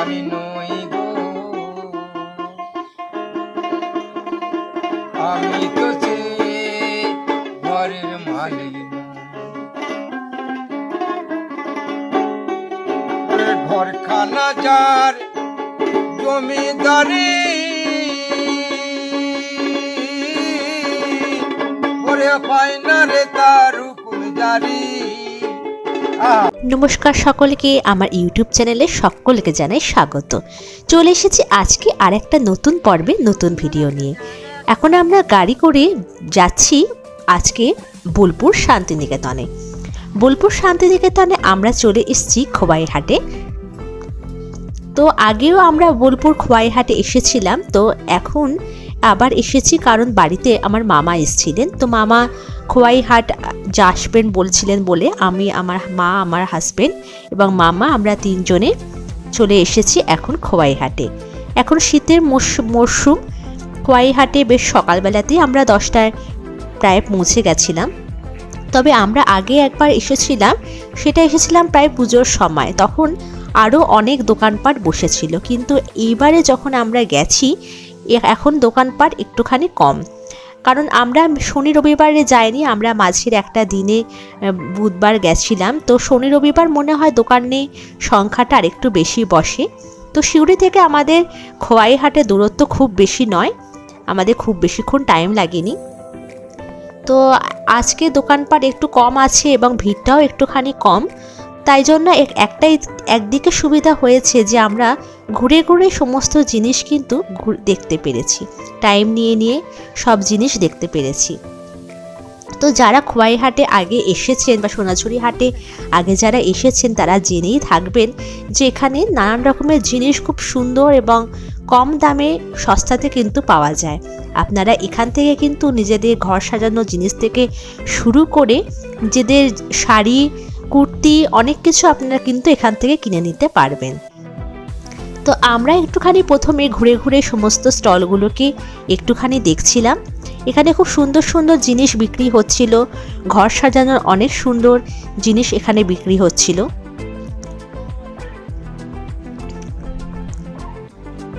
আমি নই গো। আমি তো সে ঘরের মালিক ঘরখানা যার জমিদারি, ওরে পায় রে তার হুকুম জারি আহ। নমস্কার সকলকে, আমার ইউটিউব চ্যানেলে সকলকে জানাই স্বাগত। চলে এসেছি আজকে আর একটা নতুন পর্বে, নতুন ভিডিও নিয়ে। এখন আমরা গাড়ি করে যাচ্ছি আজকে বোলপুর শান্তিনিকেতনে। বোলপুর শান্তিনিকেতনে আমরা চলে এসেছি খোবাইহাটে তো আগেও আমরা বোলপুর খোয়াইহাটে এসেছিলাম, তো এখন আবার এসেছি কারণ বাড়িতে আমার মামা এসেছিলেন। তো মামা খোয়াইহাট আসবেন বলছিলেন বলে আমি, আমার মা, আমার হাজবেন্ড এবং মামা আমরা তিনজনে চলে এসেছি এখন খোয়াইহাটে। এখন শীতের মরশু- মরশুম খোয়াইহাটে বেশ সকালবেলাতেই আমরা দশটায় প্রায় পৌঁছে গেছিলাম। তবে আমরা আগে একবার এসেছিলাম, সেটা এসেছিলাম প্রায় পুজোর সময়। তখন আরও অনেক দোকানপাট বসেছিল। কিন্তু এইবারে যখন আমরা গেছি এখন দোকানপাট একটুখানি কম। কারণ আমরা শনি রবিবারে যাইনি, আমরা মাঝের একটা দিনে বুধবার গেছিলাম। তো শনি রবিবার মনে হয় দোকানে সংখ্যাটা আরেকটু বেশি বসে। তো সিউড়ি থেকে আমাদের খোয়াইহাটে দূরত্ব খুব বেশি নয়, আমাদের খুব বেশিক্ষণ টাইম লাগেনি। তো আজকে দোকানপাট একটু কম আছে এবং ভিড়টাও একটুখানি কম। তাই জন্য এক- একটাই একদিকে সুবিধা হয়েছে যে আমরা ঘুরে ঘুরে সমস্ত জিনিস কিন্তু দেখতে পেরেছি। টাইম নিয়ে নিয়ে সব জিনিস দেখতে পেরেছি। তো যারা খোয়াইহাটে আগে এসেছেন বা সোনাঝুরি হাটে আগে যারা এসেছেন, তারা জেনেই থাকবেন যে এখানে নানান রকমের জিনিস খুব সুন্দর এবং কম দামে সস্তাতে কিন্তু পাওয়া যায়। আপনারা এখান থেকে কিন্তু নিজেদের ঘর সাজানো জিনিস থেকে শুরু করে নিজেদের শাড়ি অনেক কিছু আপনারা কিন্তু এখান থেকে কিনে নিতে পারবেন। তো আমরা একটুখানি প্রথমে ঘুরে ঘুরে সমস্ত স্টলগুলোকে একটুখানি দেখছিলাম। এখানে খুব সুন্দর সুন্দর জিনিস বিক্রি হচ্ছিল। ঘর সাজানোর অনেক সুন্দর জিনিস এখানে বিক্রি হচ্ছিল।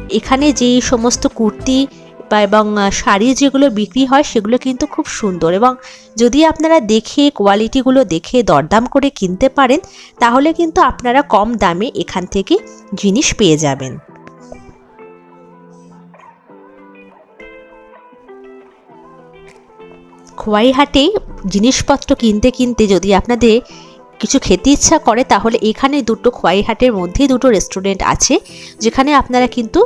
এখানে যে সমস্ত কুর্তি বা এবং শাড়ি যেগুলো বিক্রি হয় সেগুলো কিন্তু খুব সুন্দর এবং যদি আপনারা দেখে কোয়ালিটিগুলো দেখে দরদাম করে কিনতে পারেন, তাহলে কিন্তু আপনারা কম দামে এখান থেকে জিনিস পেয়ে যাবেন। খোয়াইহাটে জিনিসপত্র কিনতে কিনতে যদি আপনাদের কিছু খেতে ইচ্ছা করে, তাহলে এখানে দুটো খোয়াইহাটের মধ্যেই দুটো রেস্টুরেন্ট আছে, যেখানে আপনারা কিন্তু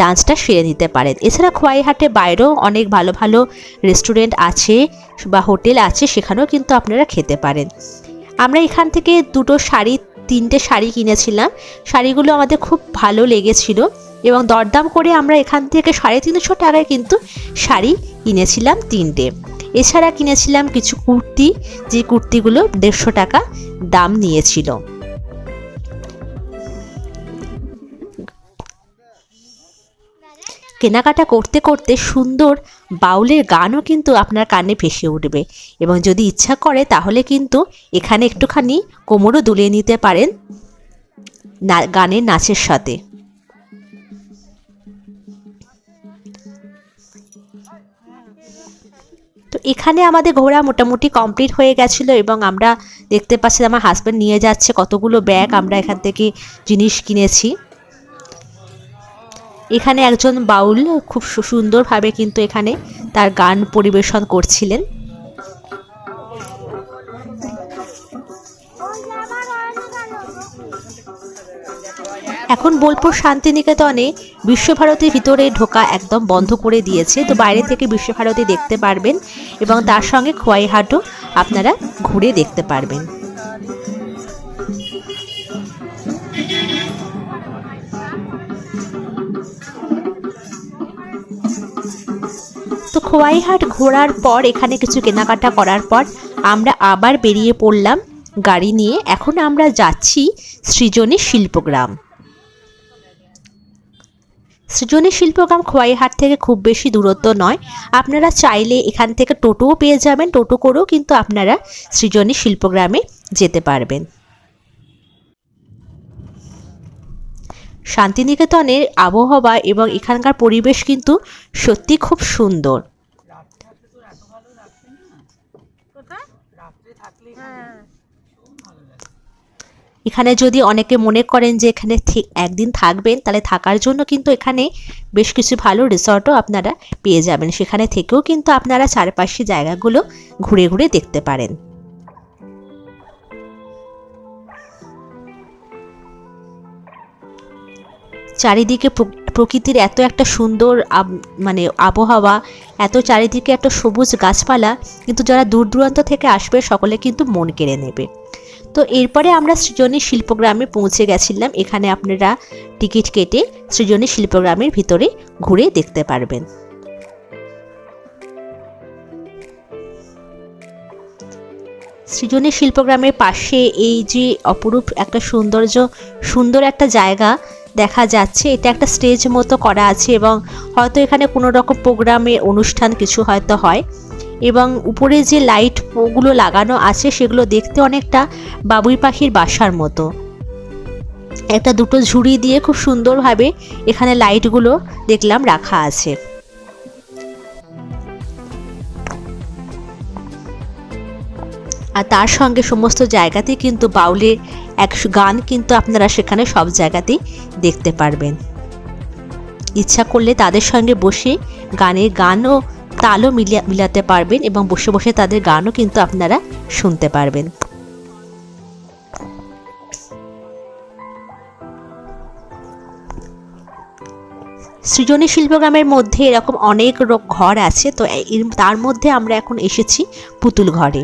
লাঞ্চটা সেরে নিতে পারেন। এছাড়া খোয়াইহাটে বাইরেও অনেক ভালো ভালো রেস্টুরেন্ট আছে বা হোটেল আছে, সেখানেও কিন্তু আপনারা খেতে পারেন। আমরা এখান থেকে দুটো শাড়ি, তিনটে শাড়ি কিনেছিলাম। শাড়িগুলো আমাদের খুব ভালো লেগেছিল এবং দরদাম করে আমরা এখান থেকে সাড়ে তিনশো টাকায় কিন্তু শাড়ি কিনেছিলাম তিনটে। এছাড়া কিনেছিলাম কিছু কুর্তি, যে কুর্তিগুলো দেড়শো টাকা দাম নিয়েছিল। কেনাকাটা করতে করতে সুন্দর বাউলের গানও কিন্তু আপনার কানে ভেসে উঠবে এবং যদি ইচ্ছা করে তাহলে কিন্তু এখানে একটুখানি কোমরও দুলিয়ে নিতে পারেন গানের নাচের সাথে। এখানে আমাদের ঘোরা মোটামুটি কমপ্লিট হয়ে গেছিল এবং আমরা দেখতে পাচ্ছি আমার হাজব্যান্ড নিয়ে যাচ্ছে কতগুলো ব্যাগ আমরা এখান থেকে জিনিস কিনেছি। এখানে একজন বাউল খুব সুন্দরভাবে কিন্তু এখানে তার গান পরিবেশন করছিলেন। এখন বোলপুর শান্তিনিকেতনে বিশ্বভারতীর ভিতরে ঢোকা একদম বন্ধ করে দিয়েছে। তো বাইরে থেকে বিশ্বভারতী দেখতে পারবেন এবং তার সঙ্গে খোয়াইহাটও আপনারা ঘুরে দেখতে পারবেন। তো খোয়াইহাট ঘোরার পর, এখানে কিছু কেনাকাটা করার পর আমরা আবার বেরিয়ে পড়লাম গাড়ি নিয়ে। এখন আমরা যাচ্ছি সৃজনী শিল্পগ্রাম। সৃজনী শিল্পগ্রাম খোয়াইহাট থেকে খুব বেশি দূরত্ব নয়। আপনারা চাইলে এখান থেকে টোটোও পেয়ে যাবেন। টোটো করেও কিন্তু আপনারা সৃজনী শিল্পগ্রামে যেতে পারবেন। শান্তিনিকেতনের আবহাওয়া এবং এখানকার পরিবেশ কিন্তু সত্যি খুব সুন্দর। এখানে যদি অনেকে মনে করেন যে এখানে থে- একদিন থাকবেন, তাহলে থাকার জন্য কিন্তু এখানে বেশ কিছু ভালো রিসর্টও আপনারা পেয়ে যাবেন। সেখানে থেকেও কিন্তু আপনারা চারপাশে জায়গাগুলো ঘুরে ঘুরে দেখতে পারেন। চারিদিকে প্রকৃতির এত একটা সুন্দর মানে আবহাওয়া, এত চারিদিকে একটা সবুজ গাছপালা, কিন্তু যারা দূর দূরান্ত থেকে আসবে, সকলে কিন্তু মন কেড়ে নেবে। তো এরপরে আমরা সৃজনী শিল্পগ্রামে পৌঁছে গেছিলাম। এখানে আপনারা টিকিট কেটে সৃজনী শিল্পগ্রামের ভিতরে ঘুরে দেখতে পারবেন। সৃজনী শিল্পগ্রামের পাশে এই যে অপরূপ একটা সৌন্দর্য, সুন্দর একটা জায়গা দেখা যাচ্ছে। এটা একটা স্টেজ মতো করা আছে এবং হয়তো এখানে কোনো রকম প্রোগ্রামে অনুষ্ঠান কিছু হয়তো হয়। এবং উপরে যে লাইটগুলো লাগানো আছে, সেগুলো দেখতে অনেকটা বাবুই পাখির বাসার মতো। একটা দুটো ঝুড়ি দিয়ে খুব সুন্দরভাবে এখানে লাইটগুলো দেখলাম রাখা আছে। আর তার সঙ্গে সমস্ত জায়গাতেই কিন্তু বাউলের এক গান কিন্তু আপনারা সেখানে সব জায়গাতেই দেখতে পারবেন। ইচ্ছা করলে তাদের সঙ্গে বসে গানের গানও তালও মিলিয়া মিলাতে পারবেন এবং বসে বসে তাদের গানও কিন্তু আপনারা শুনতে পারবেন। সৃজনী শিল্পগ্রামের মধ্যে এরকম অনেক ঘর আছে, তো তার মধ্যে আমরা এখন এসেছি পুতুল ঘরে।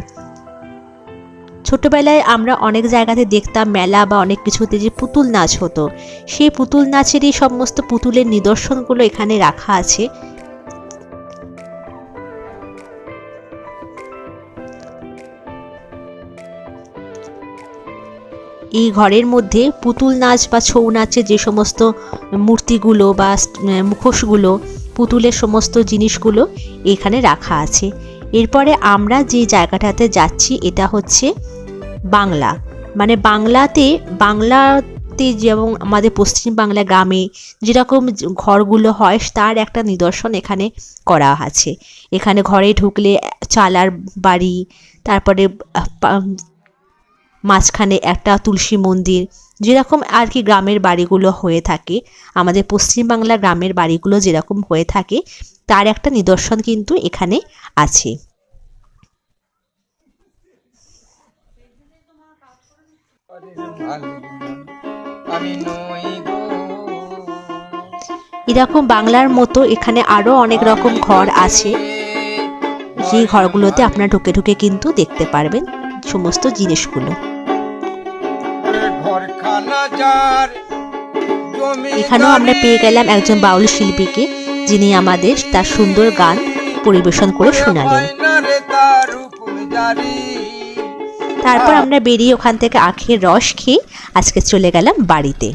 ছোটবেলায় আমরা অনেক জায়গাতে দেখতাম মেলা বা অনেক কিছুতে যে পুতুল নাচ হতো। সেই পুতুল নাচেরই সমস্ত পুতুলের নিদর্শনগুলো এখানে রাখা আছে। এই ঘরের মধ্যে পুতুল নাচ বা ছৌ নাচের যে সমস্ত মূর্তিগুলো বা মুখোশগুলো, পুতুলের সমস্ত জিনিসগুলো এখানে রাখা আছে। এরপরে আমরা যে জায়গাটাতে যাচ্ছি, এটা হচ্ছে বাংলা। মানে বাংলাতে বাংলাতে যেমন আমাদের পশ্চিম বাংলা গ্রামে যেরকম ঘরগুলো হয়, তার একটা নিদর্শন এখানে করা আছে। এখানে ঘরে ঢুকলে চালার বাড়ি, তারপরে মাঝখানে একটা তুলসী মন্দির, যেরকম আর কি গ্রামের বাড়িগুলো হয়ে থাকে। আমাদের পশ্চিমবাংলা গ্রামের বাড়িগুলো যেরকম হয়ে থাকে, তার একটা নিদর্শন কিন্তু এখানে আছে। এরকম বাংলার মতো এখানে আরও অনেক রকম ঘর আছে। সেই ঘরগুলোতে আপনারা ঢুকে ঢুকে কিন্তু দেখতে পারবেন সমস্ত জিনিসগুলো। এখানেও আমরা পেয়ে গেলাম একজন বাউল শিল্পীকে যিনি আমাদের তার সুন্দর গান পরিবেশন করে শোনালেন। তারপর আমরা বেরিয়ে ওখান থেকে আখের রস খেয়ে আজকে চলে গেলাম বাড়িতে।